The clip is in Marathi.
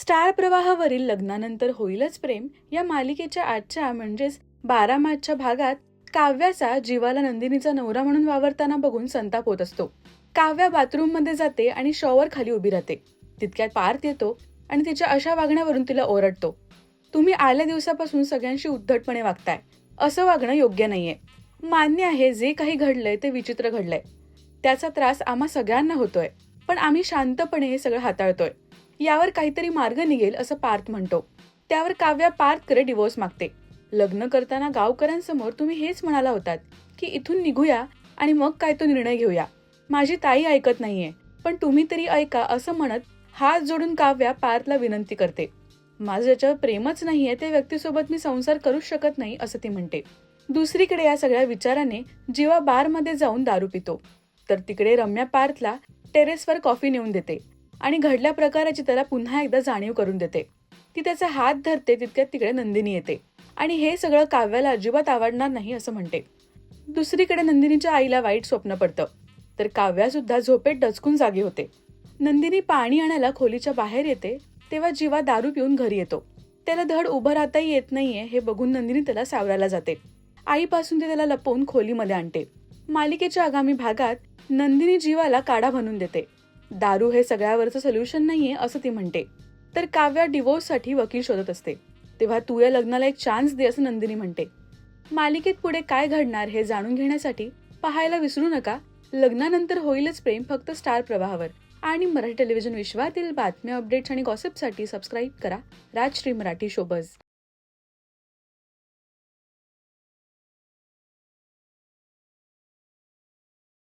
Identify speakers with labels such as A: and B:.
A: स्टार प्रवाहावरील लग्नानंतर होईलच प्रेम. या मालिकेच्या आजच्या म्हणजेच बारा मार्चच्या भागात काव्याचा जीवाला नंदिनीचा नवरा म्हणून वावरताना बघून संताप होत असतो. काव्या बाथरूममध्ये जाते आणि शॉवर खाली उभी राहते. तितक्यात पार्थ येतो आणि तिच्या अशा वागण्यावरून तिला ओरडतो. तुम्ही आल्या दिवसापासून सगळ्यांशी उद्धटपणे वागताय. असं वागणं योग्य नाहीये. मान्य आहे जे काही घडलंय ते विचित्र घडलंय. त्याचा त्रास आम्हा सगळ्यांना होतोय. पण आम्ही शांतपणे हे सगळं हाताळतोय. यावर काहीतरी मार्ग निघेल असं पार्थ म्हणतो. त्यावर काव्या पार्थकडे डिवोर्स मागते. लग्न करताना गावकऱ्यांसमोर तुम्ही हेच म्हणाला होतात की इथून निघूया आणि मग काय तो निर्णय घेऊया. माझी ताई ऐकत नाहीये पण तुम्ही तरी ऐका असं म्हणत हात जोडून काव्या पार्थला विनंती करते. माझं ज्याच्यावर प्रेमच नाहीये त्या व्यक्तीसोबत मी संसार करूच शकत नाही असं ती म्हणते. दुसरीकडे या सगळ्या विचाराने जीवा बारमध्ये जाऊन दारू पितो. तर तिकडे रम्या पार्थला टेरेसवर कॉफी नेऊन देते. आणि घडल्या प्रकाराची त्याला पुन्हा एकदा जाणीव करून देते. ती त्याचा हात धरते तितक्यात तिकडे नंदिनी येते. आणि हे सगळं काव्याला अजिबात आवडणार नाही असं म्हणते. दुसरीकडे नंदिनीच्या आईला वाईट स्वप्न पडतं. तर काव्या सुद्धा झोपेत डचकून जागी होते. नंदिनी पाणी आणायला खोलीच्या बाहेर येते तेव्हा जीवा दारू पिऊन घरी येतो. त्याला धड उभं राहताही येत नाहीये हे बघून नंदिनी त्याला सावरायला जाते. आईपासून ते त्याला लपवून खोलीमध्ये आणते. मालिकेच्या आगामी भागात नंदिनी जीवाला काढा बनून देते. दारू हे सगळ्यावरचं सोल्युशन नाहीये असं ती म्हणते. तर काव्या डिवोर्ससाठी वकील शोधत असते. तेव्हा तू या लग्नाला एक चान्स दे असं नंदिनी म्हणते. मालिकेत पुढे काय घडणार हे जाणून घेण्यासाठी पाहायला विसरू नका. लग्नानंतर होईलच प्रेम फक्त स्टार प्रवाहावर. आणि मराठी टेलिव्हिजन विश्वातील बातम्या अपडेट्स आणि गॉसिपसाठी सबस्क्राईब करा. राजश्री मराठी शोबज